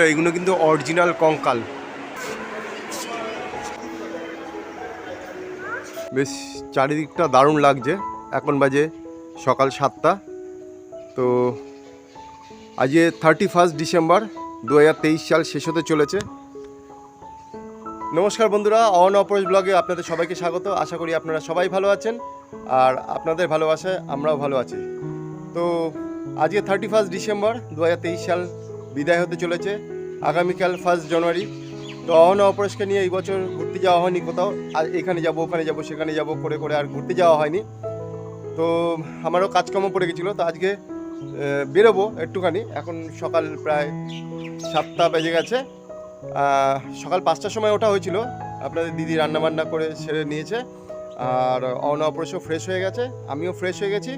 এইগুলো কিন্তু অরিজিনাল কঙ্কাল। বেশ, চারিদিকটা দারুণ লাগছে। এখন বাজে সকাল সাতটা। তো আজকে থার্টি ফার্স্ট ডিসেম্বর দু হাজার তেইশ সাল শেষ হতে চলেছে। নমস্কার বন্ধুরা, অন অপরেশ ব্লগে আপনাদের সবাইকে স্বাগত। আশা করি আপনারা সবাই ভালো আছেন। আর আপনাদের ভালোবাসায় আমরাও ভালো আছি। তো আজকে থার্টি ফার্স্ট ডিসেম্বর দু হাজার তেইশ সাল বিদায় হতে চলেছে। আগামীকাল ফার্স্ট জানুয়ারি তো অহন অপরেশকে নিয়ে এই বছর ঘুরতে যাওয়া হয়নি কোথাও। আর এখানে যাব, ওখানে যাব, সেখানে যাব, করে করে আর ঘুরতে যাওয়া হয়নি। তো আমারও কাজকর্ম পড়ে গেছিল, তো আজকে বেরোবো একটুখানি। এখন সকাল প্রায় সাতটা বেজে গেছে। সকাল পাঁচটার সময় ওঠা হয়েছিল। আপনাদের দিদি রান্নাবান্না করে সেরে নিয়েছে। আর অন অপরেশও ফ্রেশ হয়ে গেছে। আমিও ফ্রেশ হয়ে গেছি।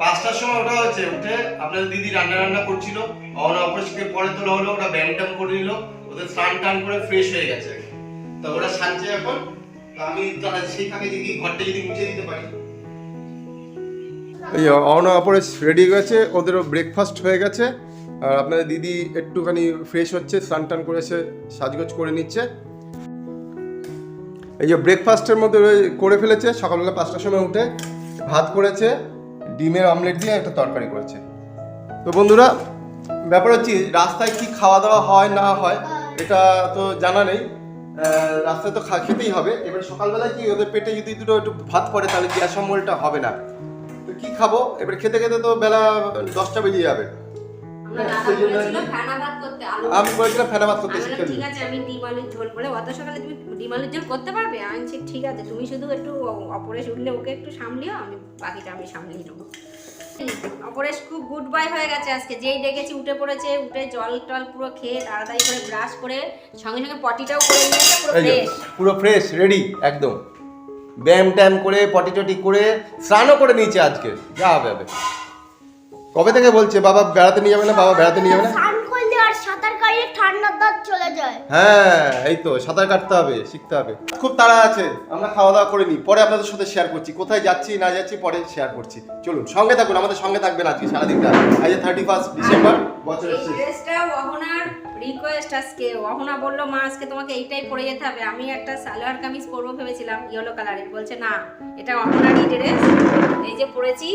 পাঁচটার সময় ওটা হয়েছে, উঠে আপনাদের দিদি রান্না রান্না করছিল অন অপরেশকে পরে তোলা হলো, ওরা ব্যায়াম করে নিল, ওদের স্নান টান করে ফ্রেশ হয়ে গেছে। তো ওরা সাজছে এখন আমি তারা যদি ঘরটা যদি মুছে দিতে পারি। এই অন অপরেশ রেডি গেছে, ওদেরও ব্রেকফাস্ট হয়ে গেছে, আর আপনাদের দিদি একটুখানি ফ্রেশ হচ্ছে, স্নান টান করে এসে সাজগোজ করে নিচ্ছে। এই যে ব্রেকফাস্টের মধ্যে করে ফেলেছে, সকালবেলা পাঁচটার সময় উঠে ভাত করেছে ডিমের অমলেট দিয়ে একটা তরকারি করেছে। তো বন্ধুরা ব্যাপার হচ্ছে রাস্তায় কি খাওয়া দাওয়া হয় না হয় এটা তো জানা নেই। রাস্তায় তো খা খেতেই হবে। এবার সকালবেলা কি ওদের পেটে যদি দুটো একটু ভাত পড়ে তাহলে গ্যাস অম্বলটা হবে না। তো কি খাব? এবার খেতে খেতে তো বেলা দশটা বেজে যাবে। আমি বলেছিলাম ফেনা ভাত করতে শিখে ঠিক আছে আমি ডিম ঝোল বলে অত সকালে তুমি ডিম ঝোল করতে পারবে? আমি ঠিক আছে তুমি শুধু একটু অপরেশ উঠলে ওকে একটু সামলিও আমি বাকিটা আমি সামলিয়ে নেব। অপরেশ খুব গুড বাই হয়ে গেছে আজকে যেই ডেকেছি উঠে পড়েছে উঠে জল টল পুরো খেয়ে তাড়াতাড়ি করে ব্রাশ করে সঙ্গে সঙ্গে পটিটাও করে নিয়েছে পুরো ফ্রেশ পুরো ফ্রেশ রেডি একদম। ব্যায়াম ট্যাম করে পটি টটি করে স্নানও করে নিয়েছে আজকে। যা হবে হবে। কবে থেকে বলছে? বাবা বেড়াতে নিয়ে যাবে না? বাবা বেড়াতে নিয়ে যাবে না? স্নান করলে আর সাঁতার কাটলে ঠান্ডার দাঁত চলে যায়। হ্যাঁ এই তো সাঁতার কাটতে হবে শিখতে হবে। খুব তাড়া আছে আমরা খাওয়া দাওয়া করে নিই। পরে আপনাদের সাথে শেয়ার করছি। কোথায় যাচ্ছি না যাচ্ছি পরে শেয়ার করছি। চলুন সঙ্গে থাকুন আমাদের সঙ্গে থাকবেন আজকে সারাদিনটা। আজ থার্টি ফার্স্ট ডিসেম্বর বছরের শেষ। অহনার রিকোয়েস্ট আজকে। অহনা বলল মা আজকে তোমাকে এইটাই পরে যেতে হবে। আমি একটা সালোয়ার কামিজ পরবো ভেবেছিলাম ইয়েলো কালারের বলছে না এটা অহনারই ড্রেস এই যে পরেছি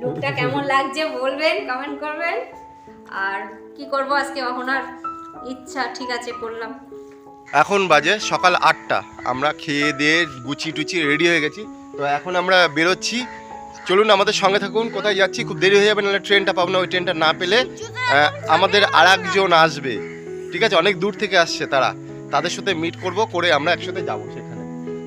লুকটা কেমন লাগছে বলবেন কমেন্ট করবেন। আর কি করব আজকে? অহনার ইচ্ছা, ঠিক আছে, করলাম। এখন বাজে সকাল আটটা। আমরা খেয়ে দিয়ে গুছি টুচি রেডি হয়ে গেছি। তো এখন আমরা বেরোচ্ছি। চলুন আমাদের সঙ্গে থাকুন। কোথায় যাচ্ছি? খুব দেরি হয়ে যাবে, নাহলে ট্রেনটা পাবো না। ওই ট্রেনটা না পেলে আমাদের আর একজন আসবে। ঠিক আছে? অনেক দূর থেকে আসছে তারা। তাদের সাথে মিট করব, করে আমরা একসাথে যাব সেখানে।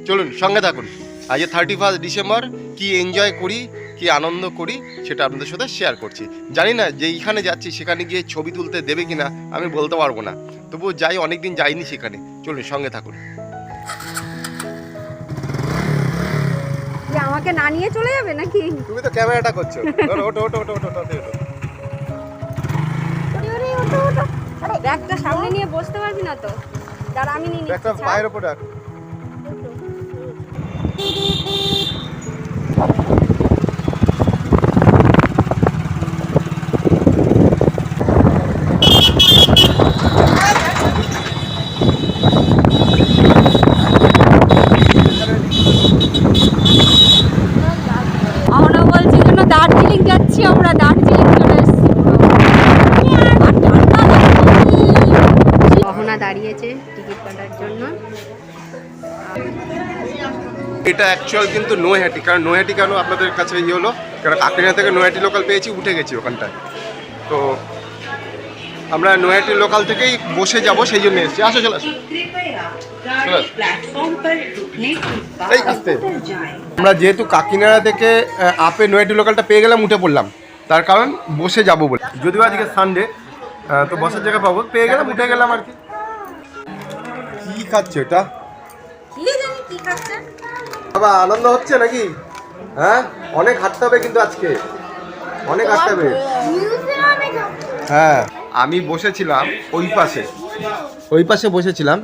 চলুন, সঙ্গে থাকুন। আজ থার্টি ফার্স্ট ডিসেম্বর কি এনজয় করি? কি আনন্দ করি সেটা আপনাদের সাথে শেয়ার করছি। জানি না যে এইখানে যাচ্ছি সেখানে গিয়ে ছবি তুলতে দেবে কিনা আমি বলতে পারব না। তবুও যাই অনেকদিন যাইনি সেখানে। চলুন সঙ্গে থাকুন। আমাকে না নিয়ে চলে যাবে নাকি? তুমি তো ক্যামেরাটা করছ। ওটো ওটো ওটো ওটো ওটো ওটো ব্যাগটা সামনে নিয়ে বসতে পারবি না তো। দাঁড়া আমি নিয়ে নিচ্ছি পায়ের রাখ আমরা বলছি জন্য দার্জিলিং যাচ্ছি আমরা দার্জিলিং চলে এসেছি অহনা দাঁড়িয়েছে টিকিট কাটার জন্য এটা অ্যাকচুয়াল কিন্তু নৈহাটি কারণ নৈহাটি কেন আপনাদের কাছে ইয়ে হলো? কারণ কাকরিনা থেকে নৈহাটি লোকাল পেয়েছি, উঠে গেছি ওখানটায়। তো আমরা নৈহাটি লোকাল থেকেই বসে যাব, সেই জন্য এসেছি। আসো, চলে আসো। আমরা যেহেতু কাকিনাড়া থেকে আপে নৈহাটি লোকালটা পেয়ে গেলাম, উঠে পড়লাম। তার কারণ বসে যাব বলে। যদিও আজকে সানডে তো বসার জায়গা পাবো, পেয়ে গেলাম, উঠে গেলাম আর কি। কী খাচ্ছে এটা? বাবা, আনন্দ হচ্ছে নাকি? হ্যাঁ? অনেক হাঁটতে হবে কিন্তু আজকে। অনেক হাঁটতে হবে। হ্যাঁ। আমি বসেছিলাম ওই পাশে। ওই পাশে বসেছিলাম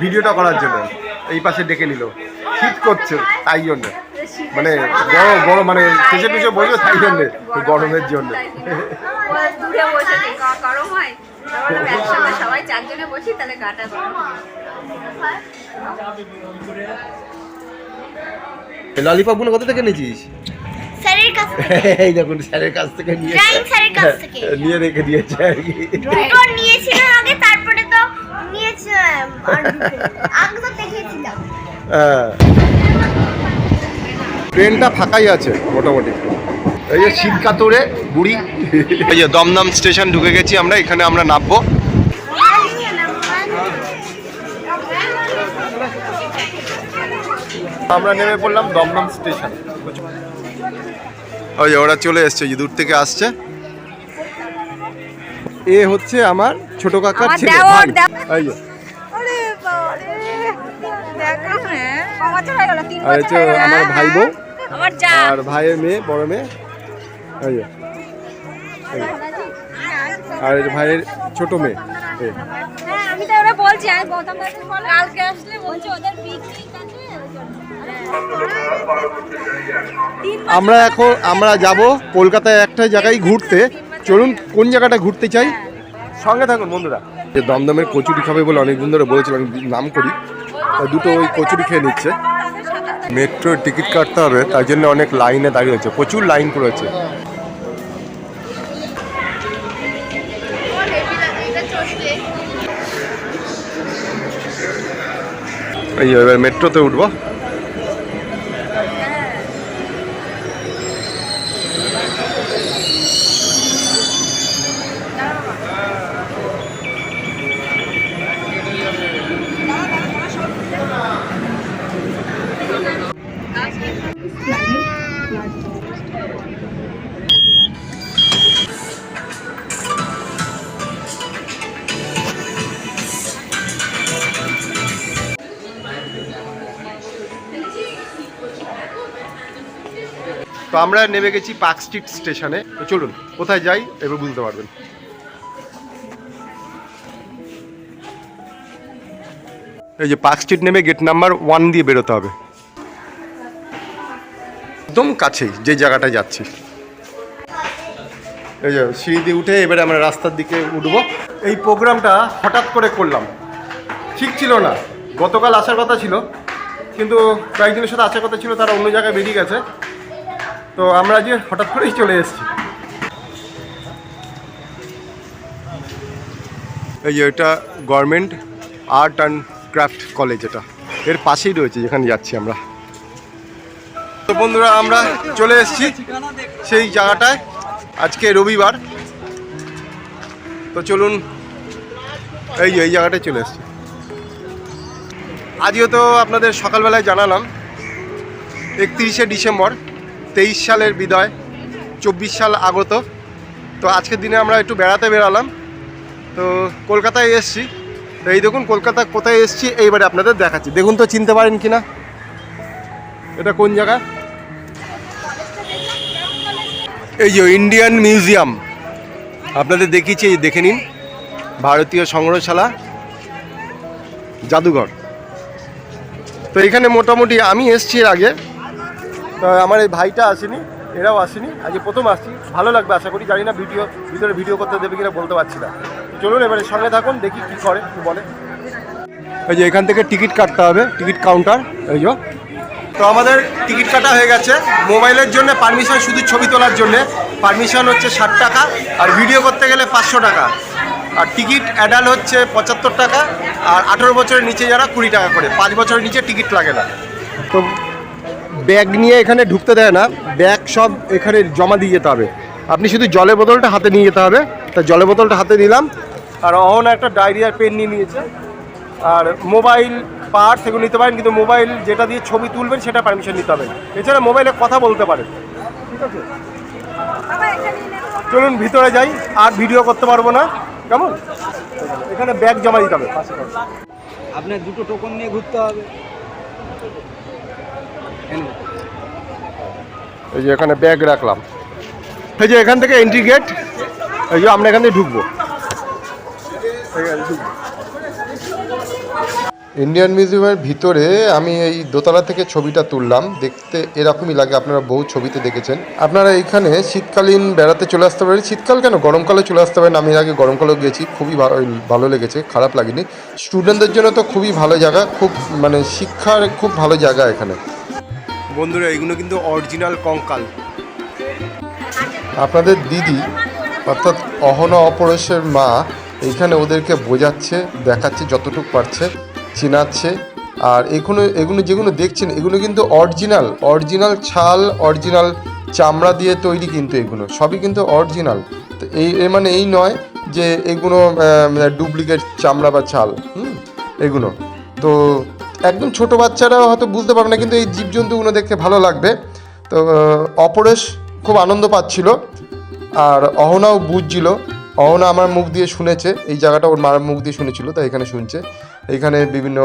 ভিডিওটা করার জন্য। এই পাশে ডেকে নিল। শীত করছে, তাই জন্য। মানে বড় বড় মানে শেষে পিছিয়ে বসবে, তাই জন্য। গরমের জন্য। সবাই চারজনে বসি, তাহলে গাটা গরম হয়। ললিপপগুলো কোথা থেকে নিয়েছিস? স্যারের কাছ থেকে। এই দেখুন স্যারের কাছ থেকে নিয়ে Drawing স্যারের কাছ থেকে। নিয়ে রেখে দিয়েছে আর কি। দুটো নিয়েছিলাম আগে তারপরে তো নিয়েছিলাম আর আগে তো দেখেছিলাম হ্যাঁ। ট্রেনটা ফাঁকাই আছে মোটামুটি। এই যে শীত কাতরে বুড়ি। এই যে দমদম স্টেশন ঢুকে গেছি আমরা এখানে আমরা নামবো। আমরা নেমে পড়লাম দমদম স্টেশন ওই যে ওরা চলে এসছে যে দূর থেকে আসছে। এ হচ্ছে আমার ছোট কাকার ছেলে ভাই। এই যে। হ্যাঁ, আর বছর হচ্ছে আমার হ্যাঁ, ভাই বউ আমার যা। আর ভাইয়ের মেয়ে বড় মেয়ে। এই যে। আর এই ভাইয়ের ছোট মেয়ে। হ্যাঁ আমি তো ওরা বলছি আমি গৌতম দাকে কালকে আসলে বলছি ওদের পিকনিক আমরা এখন আমরা যাব কলকাতায় একটা জায়গায় ঘুরতে। চলুন কোন জায়গাটা ঘুরতে চাই? সঙ্গে থাকুন বন্ধুরা। যে দমদমের কচুরি খাবে বলে অনেকদিন ধরে বলেছিলাম নাম করি। দুটো ওই কচুরি খেয়ে নিচ্ছে। মেট্রোর টিকিট কাটতে হবে, তার জন্য অনেক লাইনে দাঁড়িয়ে আছে প্রচুর লাইন পড়েছে এই এবার মেট্রোতে উঠবো। তো আমরা নেমে গেছি পার্ক স্ট্রিট স্টেশনে। তো চলুন, কোথায় যাই এবার বুঝতে পারবেন। এই যে পার্ক স্ট্রিট নেমে গেট নাম্বার ওয়ান দিয়ে বেরোতে হবে। একদম কাছেই যে জায়গাটায় যাচ্ছি। এই যে সিঁড়ি দিয়ে উঠে এবারে আমরা রাস্তার দিকে উঠবো। এই প্রোগ্রামটা হঠাৎ করে করলাম। ঠিক ছিল না। গতকাল আসার কথা ছিল, কিন্তু কয়েকজনের সাথে আসার কথা ছিল, তারা অন্য জায়গায় বেরিয়ে গেছে। তো আমরা যে হঠাৎ করেই চলে এসেছি। এই যে এটা government art and craft college এটা। এর পাশেই রয়েছে, যেখানে যাচ্ছি আমরা। তো বন্ধুরা, আমরা চলে এসেছি সেই জায়গাটায় আজকে রবিবার। তো চলুন, এই যে এই জায়গাটায় চলে এসেছি। আজও তো আপনাদের সকালবেলায় জানালাম, একত্রিশে ডিসেম্বর। তেইশ সালের বিদায়, চব্বিশ সাল আগত। তো আজকের দিনে আমরা একটু বেড়াতে বেরালাম তো কলকাতায় এসছি। তো এই দেখুন কলকাতা কোথায় এসছি, এইবারে আপনাদের দেখাচ্ছি। দেখুন তো চিনতে পারেন কি না এটা কোন জায়গা? এই যে ইন্ডিয়ান মিউজিয়াম। আপনাদের দেখিয়েছি, এই দেখে নিন। ভারতীয় সংগ্রহশালা, জাদুঘর। তো এখানে মোটামুটি আমি এসছি এর আগে। আমার এই ভাইটা আসেনি এরাও আসেনি আজকে প্রথম আসছি ভালো লাগবে আশা করি জানি না ভিডিও ভিতরে ভিডিও করতে দেবে কিনা বলতে পারছি না। চলুন এবারে সঙ্গে থাকুন দেখি কি করে কি বলে। এই যে এখান থেকে টিকিট কাটতে হবে টিকিট কাউন্টার এই যে। তো আমাদের টিকিট কাটা হয়ে গেছে মোবাইলের জন্য পারমিশন শুধু ছবি তোলার জন্য। পারমিশন হচ্ছে ষাট টাকা আর ভিডিও করতে গেলে পাঁচশো টাকা। আর টিকিট অ্যাডাল্ট হচ্ছে পঁচাত্তর টাকা আর আঠেরো বছরের নিচে যারা কুড়ি টাকা করে পাঁচ বছরের নিচে টিকিট লাগে না। তো ব্যাগ নিয়ে এখানে ঢুকতে দেয় না। ব্যাগ সব এখানে জমা দিয়ে যেতে হবে। আপনি শুধু জলের বোতলটা হাতে নিয়ে যেতে হবে। তা জলের বোতলটা হাতে নিলাম। আর অহন একটা ডায়রিয়ার পেন নিয়ে নিয়েছে। আর মোবাইল পার্টস এগুলো নিতে পারেন, কিন্তু মোবাইল যেটা দিয়ে ছবি তুলবেন সেটা পারমিশন নিতে হবে। এছাড়া মোবাইলে কথা বলতে পারেন। ঠিক আছে? চলুন, ভিতরে যাই। আর ভিডিও করতে পারব না। কেমন? এখানে ব্যাগ জমা দিতে হবে। আপনার দুটো টোকন নিয়ে ঘুরতে হবে। এই যে এখানে ব্যাগ রাখলাম। এই যে এখান থেকে এন্ট্রি গেট এই যে আমরা এখান থেকে ঢুকবো। ইন্ডিয়ান মিউজিয়ামের ভিতরে আমি এই দোতলা থেকে ছবিটা তুললাম। দেখতে এরকমই লাগে, আপনারা বহু ছবিতে দেখেছেন। আপনারা এখানে শীতকালীন বেড়াতে চলে আসতে পারেন। শীতকাল কেন? গরমকালে চলে আসতে পারেন। আমি আগে গরমকালেও গেছি, খুবই ভালো লেগেছে, খারাপ লাগেনি। স্টুডেন্টদের জন্য তো খুবই ভালো জায়গা, খুব মানে শিক্ষার খুব ভালো জায়গা এখানে। বন্ধুরা, এগুলো কিন্তু অরিজিনাল কঙ্কাল। আপনাদের দিদি, অর্থাৎ অহনা অপরেশের মা, এইখানে ওদেরকে বোঝাচ্ছে, দেখাচ্ছে যতটুকু পারছে, চিনাচ্ছে। আর এগুলো এগুলো যেগুলো দেখছেন, এগুলো কিন্তু অরিজিনাল অরিজিনাল ছাল অরিজিনাল চামড়া দিয়ে তৈরি কিন্তু এগুলো, সবই কিন্তু অরিজিনাল তো এই এর মানে এই নয় যে এগুলো ডুপ্লিকেট চামড়া বা ছাল, হুম, এগুলো। তো একদম ছোট বাচ্চারা হয়তো বুঝতে পারবে না, কিন্তু এই জীবজন্তুগুলো দেখতে ভালো লাগবে। তো অপরেশ খুব আনন্দ পাচ্ছিল, আর অহনাও বুঝছিল। অহনা আমার মুখ দিয়ে শুনেছে, এই জায়গাটা ওর মার মুখ দিয়ে শুনেছিল, তাই এখানে শুনছে। এখানে বিভিন্ন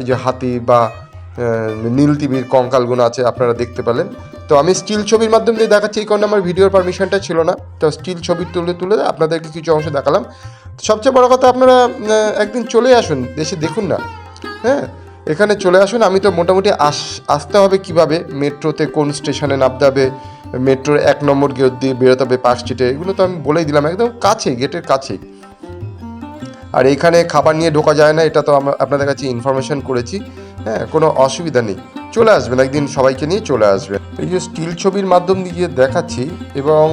এই যে হাতি বা নীল টিভির কঙ্কালগুলো আছে, আপনারা দেখতে পেলেন। তো আমি স্টিল ছবির মাধ্যমে দিয়ে দেখাচ্ছি, এই কারণে আমার ভিডিওর পারমিশনটা ছিল না। তো স্টিল ছবি তুলে তুলে আপনাদেরকে কিছু অংশ দেখালাম। সবচেয়ে বড় কথা, আপনারা একদিন চলে আসুন দেশে দেখুন না। হ্যাঁ? এখানে চলে আসুন, আমি তো মোটামুটি আস, আসতে হবে কীভাবে? মেট্রোতে কোন স্টেশনে নামতে হবে? মেট্রোর এক নম্বর গেট দিয়ে বেরোতে হবে পার্ক স্ট্রিটে এগুলো তো আমি বলেই দিলাম, একদম কাছে, গেটের কাছেই আর এখানে খাবার নিয়ে ঢোকা যায় না, এটা তো আপনাদের কাছে ইনফরমেশন করেছি। হ্যাঁ কোনো অসুবিধা নেই। চলে আসবেন, একদিন সবাইকে নিয়ে চলে আসবেন। এই যে স্টিল ছবির মাধ্যম দিয়ে দেখাচ্ছি, এবং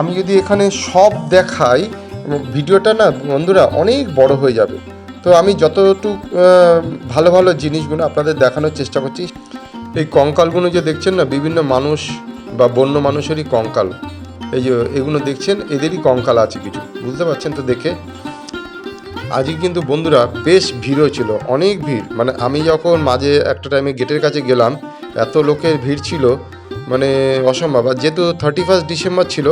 আমি যদি এখানে সব দেখাই, ভিডিওটা না, বন্ধুরা অনেক বড় হয়ে যাবে। তো আমি যতটুকু ভালো ভালো জিনিসগুলো আপনাদের দেখানোর চেষ্টা করছি, এই কঙ্কালগুলো যে দেখছেন না, বিভিন্ন মানুষ বা বন্য মানুষেরই কঙ্কাল, এই যে এগুলো দেখছেন, এদেরই কঙ্কাল আছে কিছু, বুঝতে পারছেন তো দেখে? আজকে কিন্তু বন্ধুরা বেশ ভিড়ও ছিল, অনেক ভিড় মানে আমি যখন মাঝে একটা টাইমে গেটের কাছে গেলাম, এত লোকের ভিড় ছিল মানে অসম্ভব, আর যেহেতু থার্টি ফার্স্ট ডিসেম্বর ছিল,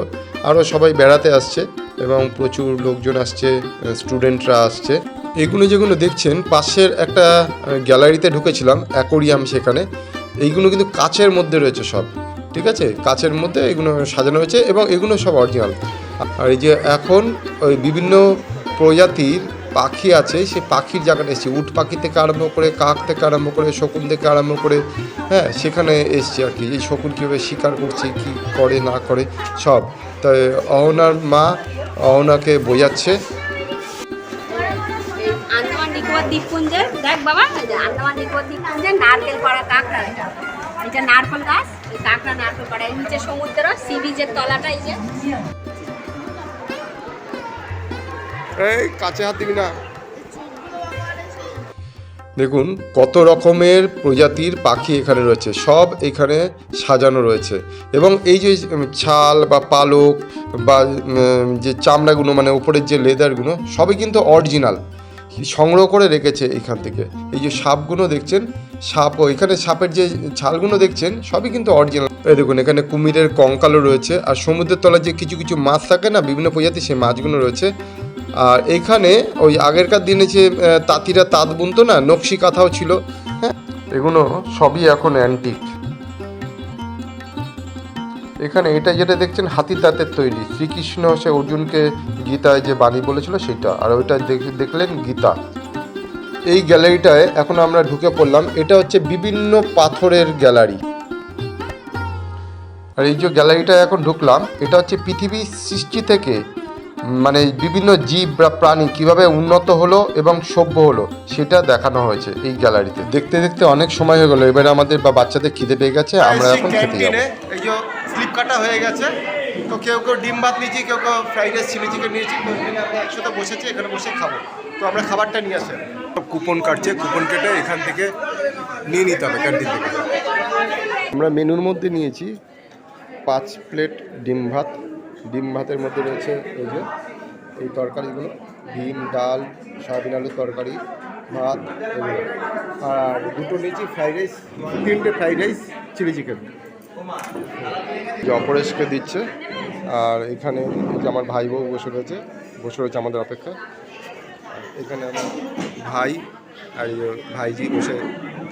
আরও সবাই বেড়াতে আসছে, এবং প্রচুর লোকজন আসছে স্টুডেন্টরা আসছে এগুলো যেগুলো দেখছেন, পাশের একটা গ্যালারিতে ঢুকেছিলাম, অ্যাকোরিয়াম সেখানে। এইগুলো কিন্তু কাচের মধ্যে রয়েছে সব, ঠিক আছে? কাচের মধ্যে এগুলো সাজানো হয়েছে এবং এগুলো সব অরিজিনাল আর এই যে এখন ওই বিভিন্ন প্রজাতির পাখি আছে, সেই পাখির জায়গাটা এসেছি। উট পাখি থেকে আরম্ভ করে, কাক থেকে আরম্ভ করে, শকুন থেকে আরম্ভ করে হ্যাঁ সেখানে এসছি আর কি। এই শকুন কীভাবে শিকার করছে, কি করে, না করে, সব। তাই অহনার মা অহনাকে বোঝাচ্ছে দেখ বাবা আন্দামান নারকেল কাঁকড়া এটা। গাছ, এই কাঁকড়া নারকেল নিচে সমুদ্র সি বিচের তলাটা, এই যে। এই কাছে না। দেখুন, কত রকমের প্রজাতির পাখি এখানে রয়েছে। সব এখানে সাজানো রয়েছে। এবং এই যে ছাল বা পালক বা যে চামড়াগুলো মানে উপরের যে লেদারগুলো, সবই কিন্তু অরিজিনাল সংগ্রহ করে রেখেছে এখান থেকে। এই যে সাপগুলো দেখছেন সাপও এখানে সাপের যে ছালগুলো দেখছেন, সবই কিন্তু অরিজিনাল এই দেখুন, এখানে কুমিরের কঙ্কালও রয়েছে, আর সমুদ্রের তলায় যে কিছু কিছু মাছ থাকে না, বিভিন্ন প্রজাতির সেই মাছগুলো রয়েছে। আর এখানে ওই আগেরকার দিনে যে তাঁতিরা তাঁত বুনতো না, নকশি কাঁথাও ছিল হ্যাঁ? এগুলো সবই এখন অ্যান্টিক এখানে এটা যেটা দেখছেন হাতির দাঁতের তৈরি। শ্রীকৃষ্ণ সে অর্জুনকে গীতায় যে বাণী বলেছিল সেটা। আর ওইটা দেখ- দেখলেন গীতা। এই গ্যালারিটায় এখন আমরা ঢুকে পড়লাম। এটা হচ্ছে বিভিন্ন পাথরের গ্যালারি। আর এই যে গ্যালারিটা এখন ঢুকলাম এটা হচ্ছে পৃথিবীর সৃষ্টি থেকে মানে বিভিন্ন জীব বা প্রাণী কীভাবে উন্নত হলো এবং সভ্য হলো সেটা দেখানো হয়েছে এই গ্যালারিতে। দেখতে দেখতে অনেক সময় হয়ে গেলো। এবারে আমাদের বা বাচ্চাদের খিদে পেয়ে গেছে আমরা এখন খেতে যাব। কাটা হয়ে গেছে। তো কেউ কেউ ডিম ভাত নিয়েছি কেউ কেউ ফ্রাইড রাইস চিলি চিকেন নিয়েছি তো এখানে আমরা একসাথে বসেছি এখানে বসে খাব। তো আমরা খাবারটা নিয়ে আসে। কুপন কাটছে কুপন কেটে এখান থেকে নিয়ে নিতে হবে ক্যান্টিন থেকে। আমরা মেনুর মধ্যে নিয়েছি পাঁচ প্লেট ডিম ভাত। ডিম ভাতের মধ্যে রয়েছে এই যে এই তরকারিগুলো ডিম ডাল সয়াবিন আলুর তরকারি ভাত এগুলো। আর দুটো নিয়েছি ফ্রাইড রাইস তিনটে ফ্রাইড রাইস চিলি চিকেন অপরেশকে দিচ্ছে, আর এখানে আমার ভাই বউ বসে রয়েছে বসে রয়েছে আমাদের অপেক্ষা এখানে আমার ভাই আর ভাইজি বসে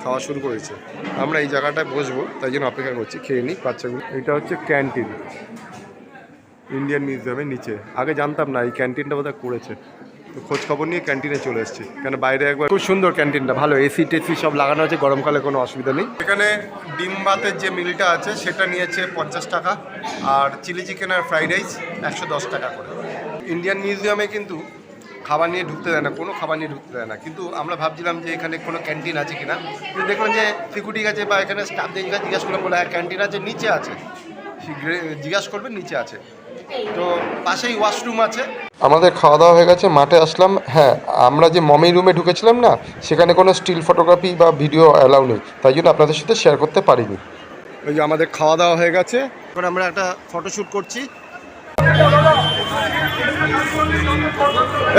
খাওয়া শুরু করেছে। আমরা এই জায়গাটায় বসবো, তাই জন্য অপেক্ষা করছি, খেয়ে নিই বাচ্চাগুলো। এটা হচ্ছে ক্যান্টিন। ইন্ডিয়ান মিউজিয়ামের নিচে। আগে জানতাম না, এই ক্যান্টিনটা বোধহয় করেছে। তো খোঁজ খবর নিয়ে ক্যান্টিনে চলে এসেছি। কেন বাইরে একবার খুব সুন্দর ক্যান্টিনটা ভালো এসি টেসি সব লাগানো আছে গরমকালে কোনো অসুবিধা নেই। এখানে ডিম ভাতের যে মিলটা আছে সেটা নিয়েছে পঞ্চাশ টাকা আর চিলি চিকেন আর ফ্রাইড রাইস একশো দশ টাকা করে। ইন্ডিয়ান মিউজিয়ামে কিন্তু খাবার নিয়ে ঢুকতে দেয় না কোনো খাবার নিয়ে ঢুকতে দেয় না। কিন্তু আমরা ভাবছিলাম যে এখানে কোনো ক্যান্টিন আছে কিনা। কিন্তু দেখলাম যে সিকিউরিটি আছে বা এখানে স্টাফদের জিজ্ঞাসা জিজ্ঞাসা করলাম বলে হ্যাঁ ক্যান্টিন আছে নিচে আছে। জিজ্ঞাসা করবেন নিচে আছে। তো পাশেই ওয়াশরুম আছে। আমাদের খাওয়া দাওয়া হয়ে গেছে মাঠে আসলাম। হ্যাঁ আমরা যে মমি রুমে ঢুকেছিলাম না সেখানে কোনো স্টিল ফটোগ্রাফি বা ভিডিও অ্যালাউ নেই তাই জন্য আপনাদের সাথে শেয়ার করতে পারিনি। ওই যে আমাদের খাওয়া দাওয়া হয়ে গেছে। এখন আমরা একটা ফটোশ্যুট করছি।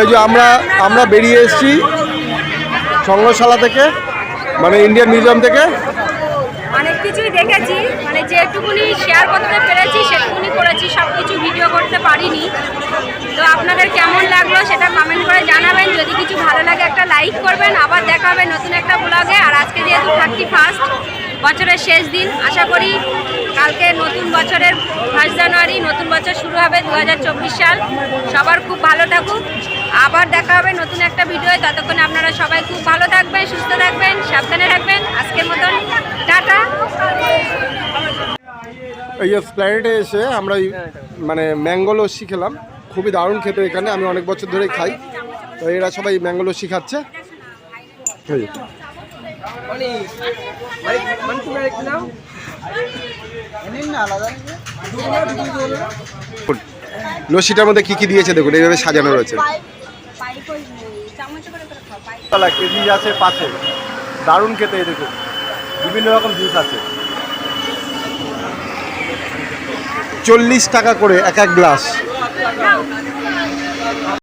এই যে আমরা আমরা বেরিয়ে এসেছি সংগ্রহশালা থেকে মানে ইন্ডিয়ান মিউজিয়াম থেকে। অনেক কিছুই দেখেছি মানে যেটুকুনি শেয়ার করতে পেরেছি সেটুকুনি করেছি সব কিছু ভিডিও করতে পারিনি। তো আপনাদের কেমন লাগল সেটা কমেন্ট করে জানাবেন। যদি কিছু ভালো লাগে একটা লাইক করবেন। আবার দেখা হবে নতুন একটা ব্লগে আর আজকে যেহেতু থার্টি ফার্স্ট, বছরের শেষ দিন, আশা করি কালকে নতুন বছরের ফার্স্ট জানুয়ারি নতুন বছর শুরু হবে দু হাজার চব্বিশ সাল। সবার খুব ভালো থাকুক। আবার দেখা হবে নতুন একটা ভিডিও ততক্ষণে আপনারা সবাই খুব ভালো থাকবেন, সুস্থ থাকবেন, সাবধানে থাকবেন। আজকের মতন, টাটা। এই যে স্প্ল্যানেটে এসে আমরা এই মানে ম্যাঙ্গো লস্যি খেলাম। খুবই দারুণ খেতে এখানে আমি অনেক বছর ধরেই খাই। তো এরা সবাই ম্যাঙ্গো লস্যি খাচ্ছে। লস্যিটার মধ্যে কি কি দিয়েছে দেখুন এইভাবে সাজানো রয়েছে। কেজি আছে পাশে দারুণ খেতে এই দেখুন। বিভিন্ন রকম জুস আছে। চল্লিশ টাকা করে এক এক গ্লাস।